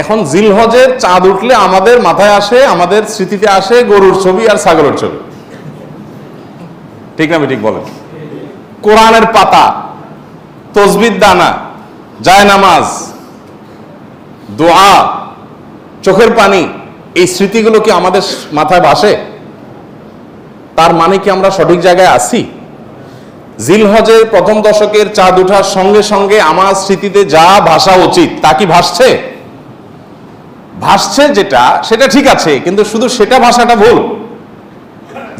এখন জিলহজের চাঁদ উঠলে আমাদের মাথায় আসে, আমাদের স্মৃতিতে আসে গরুর ছবি আর ছাগলের ছবি। ঠিক না ঠিক বলেন? কোরআনের পাতা, তসবির দানা জায় নামাজ, দোয়া, চোখের পানি, এই স্মৃতিগুলো কি আমাদের মাথায় ভাসে? তার মানে কি আমরা সঠিক জায়গায় আছি? জিলহজের প্রথম দশকের চাঁদ ওঠার সঙ্গে সঙ্গে আমার স্মৃতিতে যা ভাসা উচিত, তা কি ভাসছে? ভাসছে যেটা, সেটা ঠিক আছে, কিন্তু শুধু সেটা ভাষাটা ভুল।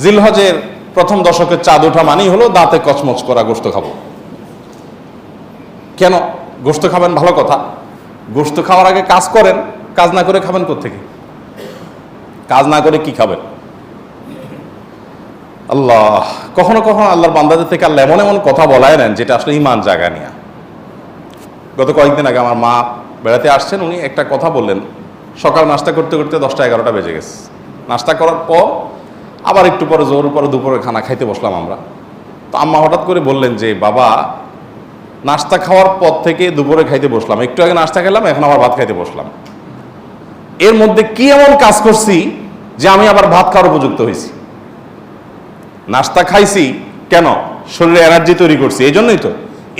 জিলহজের প্রথম দশকের চাঁদ ওঠা মানেই হলো দাঁতে কচমচ করা গোস্ত খাব। কেন? গোস্ত খাবেন ভালো কথা। গোস্ত খাওয়ার আগে কাজ করেন, কাজ না করে খাবেন থেকে কাজ না করে কি খাবেন? আল্লাহ, কখনো কখনো আল্লাহর বান্দাদের থেকে আল্লাহ এমন এমন কথা বলায় নেন যেটা আসলে ইমান জায়গা নিয়ে। গত কয়েকদিন আগে আমার মা বেড়াতে আসছেন, উনি একটা কথা বললেন। সকাল নাস্তা করতে করতে দশটা এগারোটা বেজে গেছে। নাস্তা করার পর আবার একটু পরে জোর পরে দুপুরে খানা খাইতে বসলাম আমরা। তো আম্মা হঠাৎ করে বললেন যে, বাবা, নাস্তা খাওয়ার পর থেকে দুপুরে খাইতে বসলাম। একটু আগে নাস্তা খেলাম, এখন আবার ভাত খাইতে বসলাম। এর মধ্যে কি এমন কাজ করছি যে আমি আবার ভাত খাওয়ার উপযুক্ত হয়েছি? নাস্তা খাইছি কেন? শরীরে এনার্জি তৈরি করছি, এই জন্যই তো।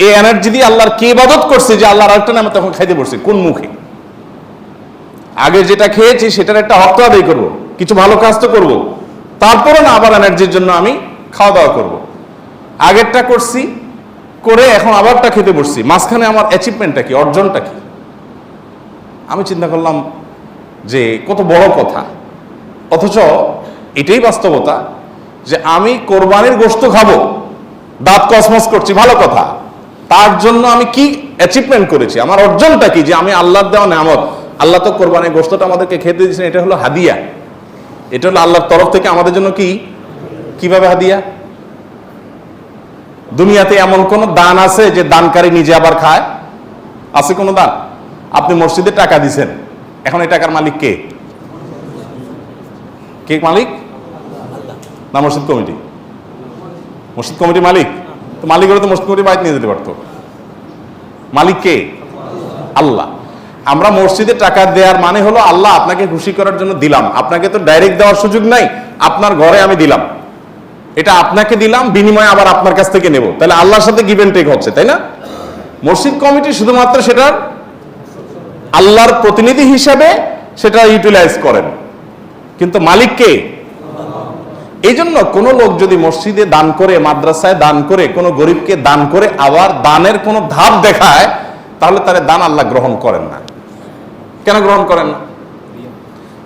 এই এনার্জি দিয়ে আল্লাহর কে ইবাদত করছে যে আল্লাহর আরেকটা নামে তখন খাইতে বসছি, কোন মুখে? আগে যেটা খেয়েছি সেটার একটা তো আদায় করব, কিছু ভালো কাজ তো করব। তারপরে না আবার এনার্জির জন্য আমি খাওয়া দাওয়া করব। আগেরটা করছি, করে এখন আবারটা খেতে বসছি। মাঝখানে আমার অ্যাচিভমেন্টটা কি, অর্জনটা কি? আমি চিন্তা করলাম যে কত বড় কথা। অথচ এটাই বাস্তবতা যে আমি কোরবানির গোস্ত খাব, দাঁত কসমস করছি, ভালো কথা। তার জন্য আমি কি অ্যাচিভমেন্ট করেছি? আমার অর্জনটা কি? যে আমি আল্লাহর দেওয়া নেয়ামত আল্লাহ তো কোরবানির গোস্তটা আমাদেরকে খেতে দিয়েছেন, এটা হলো হাদিয়া। এটা হলো আল্লাহর তরফ থেকে আমাদের জন্য কি? কীভাবে হাদিয়া? দুনিয়াতে এমন কোন দান আছে যে দানকারী নিজে আবার খায়? আছে কোনো দান? আপনি মসজিদে টাকা দিছেন, এখন এই টাকার মালিক কে? কে মালিক? না, মসজিদ কমিটি। মসজিদ কমিটি মালিক? তো মালিক হলে তো মসজিদ কমিটি বাইক নিয়ে যেতে পারতো। মালিক কে? আল্লাহ। আমরা মসজিদে টাকা দেওয়ার মানে হলো আল্লাহ আপনাকে খুশি করার জন্য দিলাম। আপনাকে তো ডাইরেক্ট দেওয়ার সুযোগ নাই, আপনার ঘরে আমি দিলাম। এটা আপনাকে দিলাম, বিনিময়ে আবার আপনার কাছ থেকে নেব। তাহলে আল্লাহর সাথে গিভ টেক হচ্ছে, তাই না? মসজিদ কমিটি শুধুমাত্র সেটার আল্লাহর প্রতিনিধি হিসাবে সেটা ইউটিলাইজ করেন। কিন্তু মালিককে এই জন্য কোনো লোক যদি মসজিদে দান করে, মাদ্রাসায় দান করে, কোনো গরিবকে দান করে, আবার দানের কোনো ধাপ দেখায়, তাহলে তার দান আল্লাহ গ্রহণ করেন না। কেন গ্রহণ করেন না?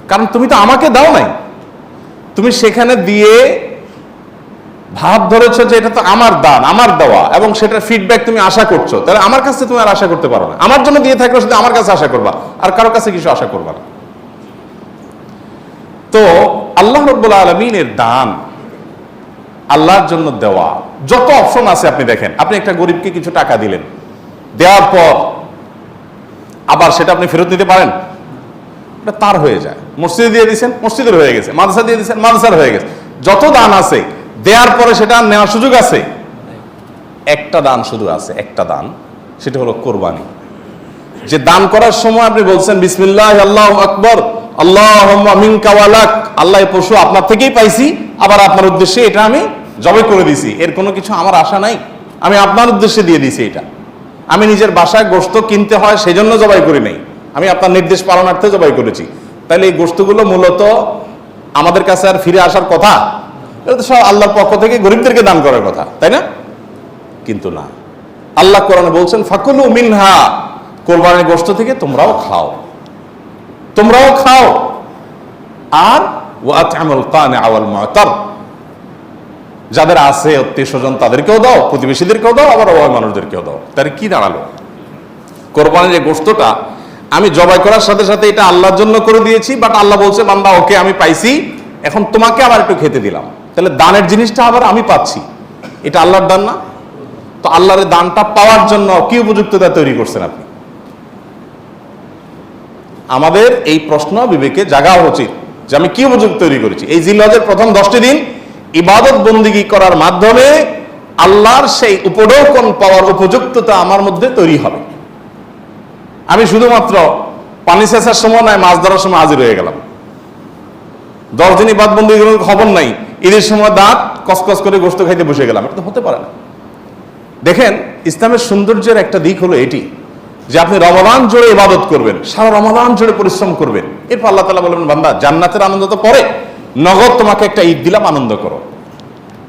কারণ তুমি তো আমাকে দাও নাই। তুমি সেখানে দিয়ে ভাব ধরেছো যে এটা তো আমার দান, আমার দেওয়া, এবং সেটার ফিডব্যাক তুমি আশা করছ। তাহলে আমার কাছে তুমি আর আশা করতে পারো না। আমার জন্য দিয়ে থাকলে শুধু আমার কাছে আশা করবা, আর কারও কাছে কিছু আশা করবা না। তো আল্লাহ রব্বুল আলমিনের দান আল্লাহর জন্য দেওয়া, যত অপশন আছে আপনি দেখেন। আপনি একটা গরিবকে কিছু টাকা দিলেন, দেওয়ার পর আবার সেটা আপনি ফেরত নিতে পারেন। তার হয়ে যায়। মসজিদে দিয়ে দিয়েছেন, মসজিদের হয়ে গেছে। মাদ্রাসা দিয়ে দিয়েছেন, মাদ্রাসার হয়ে গেছে। যত দান আছে, দেওয়ার পরে সেটা নেওয়ার সুযোগ আছে? একটা দান শুধু আছে, একটা দান, সেটা হলো কোরবানি। যে দান করার সময় আপনি বলছেন, বিসমিল্লাহ, আল্লাহ আকবর আল্লাহ আল্লাহ পশু আপনার থেকেই পাইছি, আবার আপনার উদ্দেশ্যে এটা আমি জবে করে দিছি এর কোনো কিছু আমার আশা নাই। আমি আপনার উদ্দেশ্যে দিয়ে দিছি এটা। আমি নিজের বাসায় গোস্ত কিনতে হয় সেই জন্য জবাই করি নাই। আমি আপনার নির্দেশ পালনার্থে জবাই করেছি। তাহলে এই গোস্তগুলো মূলত আমাদের কাছে আর ফিরে আসার কথা? সব আল্লাহর পক্ষ থেকে গরিবদেরকে দান করার কথা, তাই না? কিন্তু না। আল্লাহ কোরআনে বলছেন, ফাকুলু মিনহা কোরবানির গোস্ত থেকে তোমরাও খাও। তোমরাও খাও। আর ওয়াতামুল কানে আওয়াল যাদের আছে আত্মীয় স্বজন, তাদেরকেও দাও, প্রতিবেশীদেরকেও দাও, আবার অভাব মানুষদেরকেও দাও। তাহলে কি দাঁড়াল? কোরবানির যে গোস্তটা আমি জবাই করার সাথে সাথে এটা আল্লাহর জন্য করে দিয়েছি বাট আল্লাহ বলছে, বান্দা, ওকে আমি পাইছি, এখন তোমাকে আবার একটু খেতে দিলাম। তাহলে দানের জিনিসটা আবার আমি পাচ্ছি। এটা আল্লাহর দান না? তো আল্লাহর দানটা পাওয়ার জন্য কি উপযুক্ততা তৈরি করছেন আপনি? আমাদের এই প্রশ্ন বিবেকে জাগা উচিত যে আমি কি উপযুক্ত তৈরি করেছি। এই জিল্লাজের প্রথম দশটি দিন ইবাদত বন্দিগি করার মাধ্যমে আল্লাহর সেই উপঢৌকন পাওয়ার উপযুক্ততা আমার মধ্যে তৈরি হবে। আমি শুধুমাত্র পানি শেষার সময় নয়, মাছ ধরার সময় হাজির হয়ে গেলাম। দশ দিনই বাদ বন্ধু এগুলোর খবর নাই। ঈদের সময় দাঁত কসকস করে গোস্ত খাইতে বসে গেলাম। এটা তো হতে পারে না। দেখেন, ইসলামের সৌন্দর্যের একটা দিক হলো এটি, যে আপনি রমাদান জুড়ে ইবাদত করবেন, সারা রমাদান জুড়ে পরিশ্রম করবেন। এরপর আল্লাহ তালা বলবেন, বান্দা, জান্নাতের আনন্দ তো পরে। নগদ তোমাকে একটা ঈদ দিলাম, আনন্দ করো।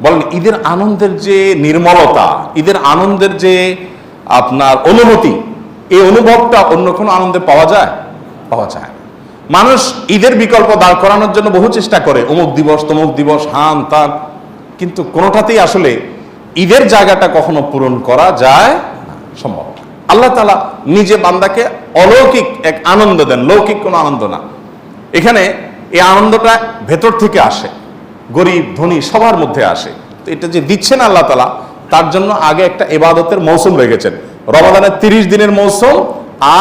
বলেন, ঈদের আনন্দের যে নির্মলতা, ঈদের আনন্দের যে আপনার অনুভূতি, এই অনুভবটা অন্য কোনো আনন্দে পাওয়া যায়? পাওয়া যায়। মানুষ ঈদের বিকল্প দাঁড় করানোর জন্য বহু চেষ্টা করে, অমুক দিবস, তমুক দিবস, হান, তান। কিন্তু কোনোটাতেই আসলে ঈদের জায়গাটা কখনো পূরণ করা যায় সম্ভব আল্লাহ তালা নিজে বান্দাকে অলৌকিক এক আনন্দ দেন, লৌকিক কোনো আনন্দ না। এখানে এই আনন্দটা ভেতর থেকে আসে, গরিব, ধনী সবার মধ্যে আসে। তো এটা যে দিচ্ছেন আল্লাহ তালা তার জন্য আগে একটা এবাদতের মৌসুম রেখেছেন। রমাদানের তিরিশ দিনের মৌসুম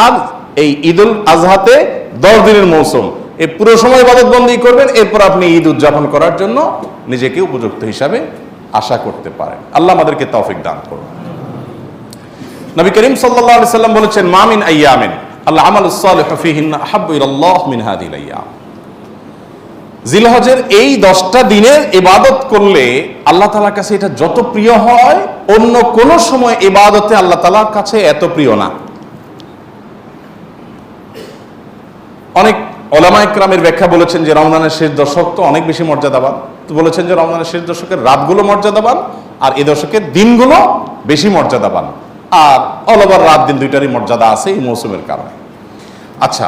আর এই ঈদুল আজহাতে দশ দিনের মৌসুম। এই পুরো সময় ইবাদত বন্দী করবেন, এরপর আপনি ঈদ উদযাপন করার জন্য নিজেকে উপযুক্ত হিসাবে আশা করতে পারেন। আল্লাহ আমাদেরকে তৌফিক দান করুন। নবী করিম আলাইহি সাল্লাম বলেছেন মামিন আইয়ামিন আল্লাহ আমালুস সালিহু ফীহিন্না আহাব্বু ইলাল্লাহ মিন হাদিল জিলহজের এই দশটা দিনের ইবাদত করলে আল্লাহ তালার কাছে এটা যত প্রিয় হয়, অন্য কোন সময় ইবাদতে আল্লাহ তালার কাছে এত প্রিয় না। অনেক ওলামা ব্যাখ্যা বলেছেন যে রমজানের শেষ দশক তো অনেক বেশি মর্যাদাবান। তো বলেছেন যে রমজানের শেষ দশকের রাতগুলো মর্যাদাবান আর এ দশকের দিনগুলো বেশি মর্যাদাবান। আর অল ওভার রাত দিন দুইটারই মর্যাদা আছে এই মৌসুমের কারণে। আচ্ছা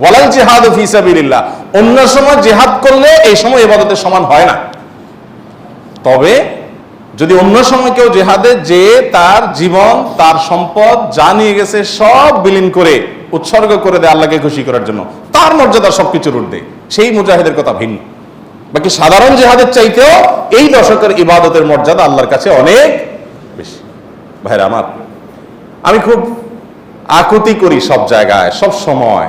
ওয়ালাল জিহাদ ফি সাবিলিল্লাহ। অন্য সময় জিহাদ করলে এই সময় ইবাদতের সমান হয় না। তবে যদি অন্য সময় কেউ জেহাদে যে তার জীবন, তার সম্পদ যা নিয়ে গেছে সব বিলীন করে, উৎসর্গ করে দেয় আল্লাহকে খুশি করার জন্য, তার মর্যাদা সবকিছুর ঊর্ধ্বে। সেই মুজাহিদের কথা ভিন্ন। বাকি সাধারণ জেহাদের চাইতেও এই দশকের ইবাদতের মর্যাদা আল্লাহর কাছে অনেক বেশি। ভাইরা আমার, আমি খুব আকুতি করি সব জায়গায়, সব সময়।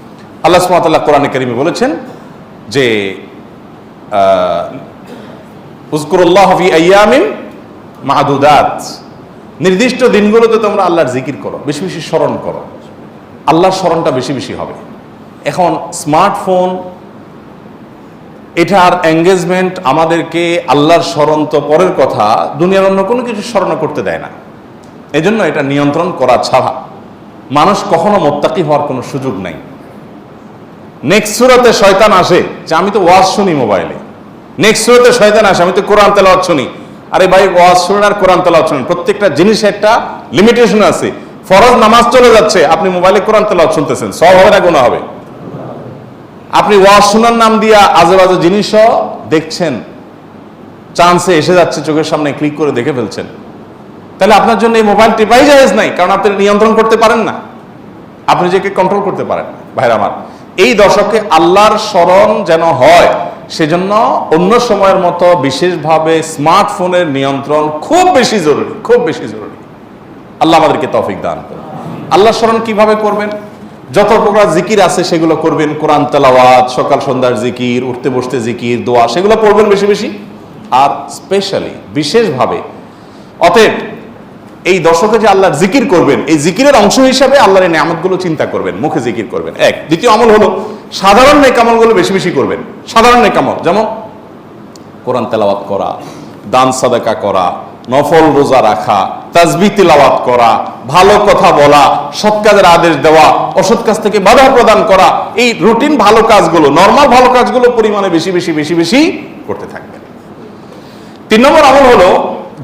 আল্লাহ সুমাতাল্লাহ কোরআনে কারিমে বলেছেন যে উজকুরুল্লাহ মাহাদুদাত। নির্দিষ্ট দিনগুলোতে তোমরা আল্লাহর জিকির করো, বেশি বেশি স্মরণ করো। আল্লাহর স্মরণটা বেশি বেশি হবে। এখন স্মার্টফোন, এটার এঙ্গেজমেন্ট আমাদেরকে আল্লাহর স্মরণ তো পরের কথা, দুনিয়ার অন্য কোনো কিছু স্মরণ করতে দেয় না। এজন্য এটা নিয়ন্ত্রণ করা ছাড়া মানুষ কখনো মোত্তাকি হওয়ার কোনো সুযোগ নাই। নেক্সট সুরতে শয়তান আসে, যে আমি তো ওয়াজ শুনি মোবাইলে। নেক্সট সুরতে শয়তান আসে, আমি তো কোরআন তেলাওয়াত শুনি। আরে ভাই, ওয়াজ শুনেন আর কোরআন তেলাওয়াত শুনেন, প্রত্যেকটা জিনিসের একটা লিমিটেশন আছে। ফরজ নামাজ চলে যাচ্ছে, আপনি মোবাইলে কোরআন তেলাওয়াত শুনতেছেন, সব হবে না গুণা হবে। আপনি ওয়াজ শোনার নাম দিয়া আজে বাজে জিনিসও দেখছেন। চান্সে এসে যাচ্ছে, চোখের সামনে ক্লিক করে দেখে ফেলছেন। তাহলে আপনার জন্য এই মোবাইল টিপাই জায়েজ নাই, কারণ আপনি নিয়ন্ত্রণ করতে পারেন না। আপনি নিজেকে কন্ট্রোল করতে পারেন ভাইরা আমার। এই দশকে আল্লাহর স্মরণ যেন হয়, সেজন্য অন্য সময়ের মতো বিশেষভাবে স্মার্টফোনের নিয়ন্ত্রণ খুব বেশি জরুরি, খুব বেশি জরুরি। আল্লাহ আমাদেরকে তফিক দান করুন। আল্লাহ স্মরণ কীভাবে করবেন? যত প্রকার জিকির আছে সেগুলো করবেন, কোরআন তেলাওয়াত, সকাল সন্ধ্যার জিকির, উঠতে বসতে জিকির, দোয়া, সেগুলো পড়বেন বেশি বেশি। আর স্পেশালি বিশেষভাবে, অতএব এই দশকে যে আল্লাহর জিকির করবেন, এই জিকিরের অংশ হিসাবে আল্লাহর এই নিয়ামতগুলো চিন্তা করবেন, মুখে জিকির করবেন। এক। দ্বিতীয় আমল হলো, সাধারণ নেকামলগুলো বেশি বেশি করবেন। সাধারণ নেকামল যেমন কোরআন তেলাওয়াত করা, দান সাদাকা করা, নফল রোজা রাখা, তাজবি তিলাওয়াত করা, ভালো কথা বলা, সৎ কাজের আদেশ দেওয়া, অসৎ কাজ থেকে বাধা প্রদান করা, এই রুটিন ভালো কাজগুলো, নর্মাল ভালো কাজগুলো পরিমাণে বেশি বেশি বেশি বেশি করতে থাকবেন। তিন নম্বর আমল হলো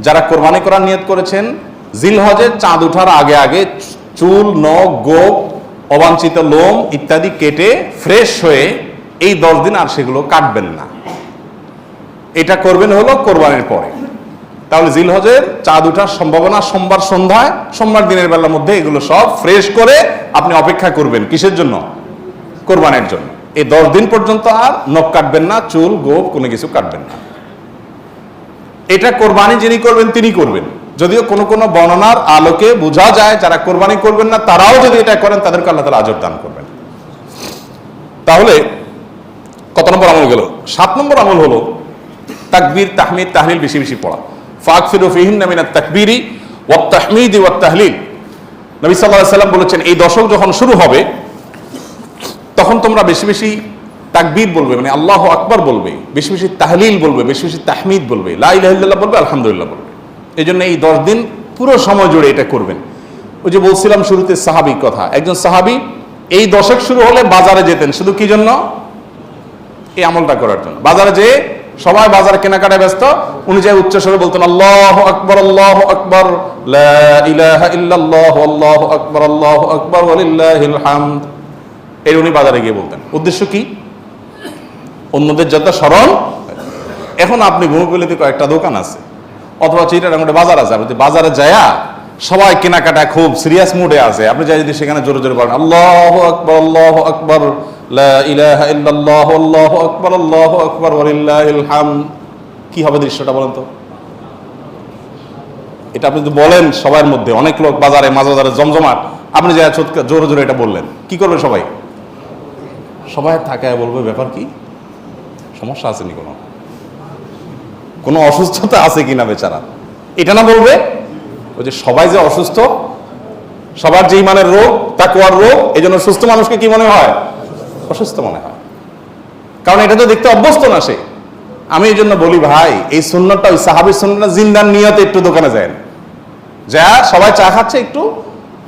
যারা কোরবানি করার নিয়ত করেছেন জিল হজের চাঁদ ওঠার আগে আগে চুল, নখ, গোপ, অবাঞ্ছিত লোম ইত্যাদি কেটে ফ্রেশ হয়ে এই দশ দিন আর সেগুলো কাটবেন না। এটা করবেন হলো কোরবানির পরে। তাহলে জিল হজের চাঁদ ওঠার সম্ভাবনা সোমবার সন্ধ্যায়, সোমবার দিনের বেলার মধ্যে এগুলো সব ফ্রেশ করে আপনি অপেক্ষা করবেন কিসের জন্য? কোরবানের জন্য। এই দশ দিন পর্যন্ত আর নখ কাটবেন না, চুল, গোপ কোনো কিছু কাটবেন না। এটা কোরবানি যিনি করবেন, তিনি করবেন। যদিও কোনো কোনো বর্ণনার আলোকে বোঝা যায়, যারা কোরবানি করবেন না, তারাও যদি এটা করেন, তাদেরকে আল্লাহ তালা আজর দান করবেন। তাহলে, কত নম্বর আমল গেল? সাত নম্বর আমল হলো তাকবীর, তাহমিদ, তাহলিল বেশি বেশি পড়া। ফাকফিরু ফিহিন নামিনা তাকবীরি ওয়াত তাহমিদি ওয়াত তাহলিল। নবী আলাইহি সাল্লাম বলেছেন, এই দশক যখন শুরু হবে, তখন তোমরা বেশি বেশি তাকবীর বলবে মানে আল্লাহ আকবর বলবে, বেশি বেশি তাহলিল বলবে, বেশি বেশি তাহমিদ বলবে, লা ইলাহা বলবে, আলহামদুলিল্লাহ বলবে। এই জন্য এই দশ দিন পুরো সময় জুড়ে এটা করবেন। ওই যে বলছিলাম শুরুতে সাহাবিক কথা, একজন সাহাবি এই দশক শুরু হলে বাজারে যেতেন, শুধু কি জন্য? এই আমলটা করার জন্য। বাজারে যে সবাই বাজার কেনাকাটায় ব্যস্ত, উনি যাই উচ্চ স্বরে বলতেন, আল্লাহ আকবর আল্লাহ আকবর আকবর, আল্লাহু আকবর হামদ। এই উনি বাজারে গিয়ে বলতেন। উদ্দেশ্য কি? অন্যদের যাতে স্মরণ এখন আপনি ভূমিপল্লিতে কয়েকটা দোকান আছে, অথবা চিটার বাজার আছে, আপনি বাজারে যায়া সবাই কেনাকাটা খুব সিরিয়াস মুডে আছে, আপনি যাই যদি সেখানে জোরে জোরে বলেন, আল্লাহ আকবর আল্লাহ আকবর আল্লাহু আকবর আল্লাহু আকবর, ওয়ালিল্লাহিল কি হবে দৃশ্যটা বলেন তো? এটা আপনি যদি বলেন সবার মধ্যে, অনেক লোক বাজারে, মাঝ বাজারে জমজমাট, আপনি যা জোরে জোরে এটা বললেন। কি করবে সবাই? সবাই থাকায় বলবে, ব্যাপার কি? সমস্যা আছে নি কোনো? কোনো অসুস্থতা আছে কিনা বেচারা? এটা না বলবে? ওই যে সবাই যে অসুস্থ, সবার যে ইমানের রোগ, তাকুয়ার রোগ এই জন্য সুস্থ মানুষকে কি মনে হয়? অসুস্থ মনে হয়। কারণ এটা তো দেখতে অভ্যস্ত না সে। আমি এই জন্য বলি, ভাই, এই সুন্নতটা, ওই সাহাবির সুন্নতটা জিন্দার নিয়তে একটু দোকানে যায় যা, সবাই চা খাচ্ছে একটু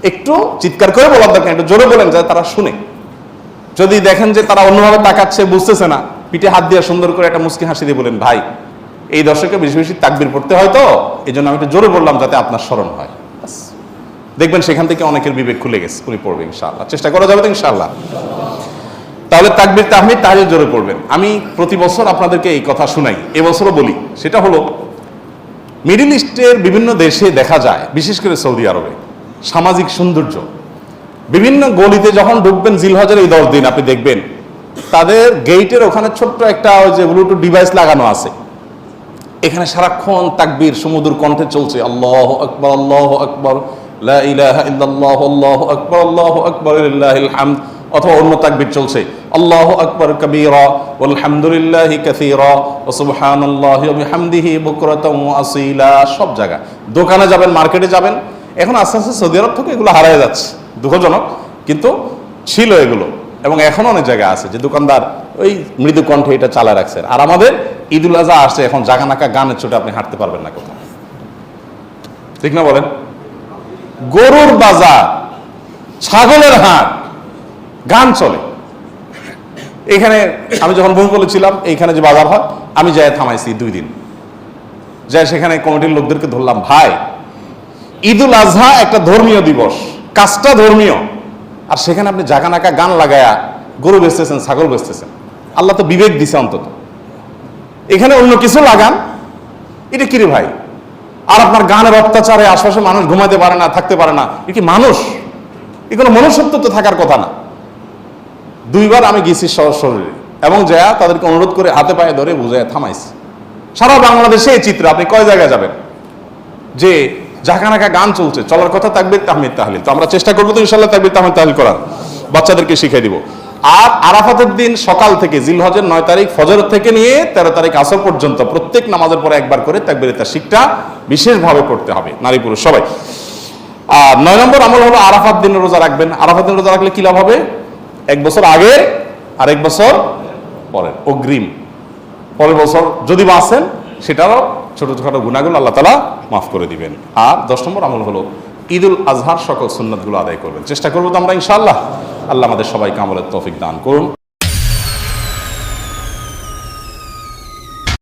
একটু চিৎকার করে বলার দরকার, একটু জোরে বলেন যা তারা শুনে। যদি দেখেন যে তারা অন্যভাবে তাকাচ্ছে, বুঝতেছে না পিঠে হাত দিয়ে সুন্দর করে একটা মুসকি হাসি দিয়ে বলেন, ভাই, এই দর্শকে বেশি বেশি তাকবির পড়তে হয় তো? এই জন্য আমি একটু জোরে বললাম যাতে আপনার স্মরণ হয়। দেখবেন সেখান থেকে অনেকের বিবেক খুলে গেছে উনি পড়বে ইনশাআল্লাহ। চেষ্টা করা যাবে ইনশাআল্লাহ। তাহলে তাকবির তাহমিদ তাহলে জোরে পড়বেন। আমি প্রতি বছর আপনাদেরকে এই কথা শুনাই এবছরও বলি। সেটা হলো, মিডিল ইস্টের বিভিন্ন দেশে দেখা যায়, বিশেষ করে সৌদি আরবে, সামাজিক সৌন্দর্য। বিভিন্ন গলিতে যখন ঢুকবেন, জিলহজের এই দশ দিন, আপনি দেখবেন তাদের গেইটের ওখানে ছোট্ট একটা ওই যে ব্লুটুথ ডিভাইস লাগানো আছে। এখানে সারাক্ষণ তাকবীর সমুদ্র কণ্ঠে চলছে। আল্লাহ আকবর আল্লাহ আকবর আকবর, আল্লাহু আকবর হামদ, অথবা অন্য তাকবীর চলছে। আল্লাহু আকবর কবীরা, ওয়ালহামদুলিল্লাহি কাসীরা, ওয়া সুবহানাল্লাহি ওয়া বিহামদিহি বুকরাতাও আসীলা, সব জায়গা দোকানে যাবেন, মার্কেটে যাবেন। এখন আস্তে আস্তে সৌদি আরব থেকে এগুলো হারিয়ে যাচ্ছে। দুঃখজনক, কিন্তু ছিল এগুলো। এবং এখন অনেক জায়গায় আছে যে দোকানদার ওই মৃদু কণ্ঠে এটা চালা রাখছে আর আমাদের ঈদুল আজহা আসছে, এখন জাগানাকা গানের চোটে আপনি হাঁটতে পারবেন না কোথাও। ঠিক না বলেন? গরুর বাজার, ছাগলের হাট, গান চলে। এখানে আমি যখন বই বলেছিলাম এইখানে যে বাজার হয়, আমি যাই থামাইছি দুই দিন। যাই সেখানে কমিটির লোকদেরকে ধরলাম, ভাই, ঈদুল আজহা একটা ধর্মীয় দিবস। কাজটা ধর্মীয়। আর সেখানে আপনি জাগানাকা গান লাগায়া গরু বেচতেছেন, ছাগল বেচতেছেন। আল্লাহ তো বিবেক দিছে অন্তত। এখানে অন্য কিছু লাগান। এটা কিরে ভাই? আর আপনার গানের অত্যাচারে আশপাশে মানুষ ঘুমাতে পারে না, থাকতে পারে না। এ কি মানুষ? এ কোনো মনুষ্যত্ব তো থাকার কথা না। দুইবার আমি গেছি শরীরে। এবং যা তাদেরকে অনুরোধ করে হাতে পায়ে ধরে বুঝায় থামাইছি। সারা বাংলাদেশে এই চিত্র, আপনি কয় জায়গায় যাবেন? যে জাহাকানাকা গান চলছে, চলার কথা তাকবির, তাহমিদ, তাহলিল। তো আমরা চেষ্টা করব তো ইনশাল্লাহ তাকবির, তাহমিদ, তাহলিল করার। বাচ্চাদেরকে শিখিয়ে দিব। আর আরাফাতের দিন সকাল থেকে জিলহজের নয় তারিখ ফজর থেকে নিয়ে তেরো তারিখ আসর পর্যন্ত প্রত্যেক নামাজের পরে একবার করে তাকবির তার শিখটা বিশেষভাবে করতে হবে, নারী পুরুষ সবাই। আর নয় নম্বর আমল হলো আরাফাত দিনের রোজা রাখবেন। আরাফাত দিন রোজা রাখলে কি লাভ হবে? এক বছর আগে আর এক বছর পরের অগ্রিম। পরের বছর যদি বাঁচেন, সেটারও ছোট ছোট গুণাগুলো আল্লাহ তালা মাফ করে দিবেন। আর দশ নম্বর আমল হলো, ঈদুল আজহার সকল সুন্নতগুলো আদায় করবেন। চেষ্টা করব তো আমরা ইনশাআল্লাহ। আল্লাহ আমাদের সবাইকে আমলের তৌফিক দান করুন।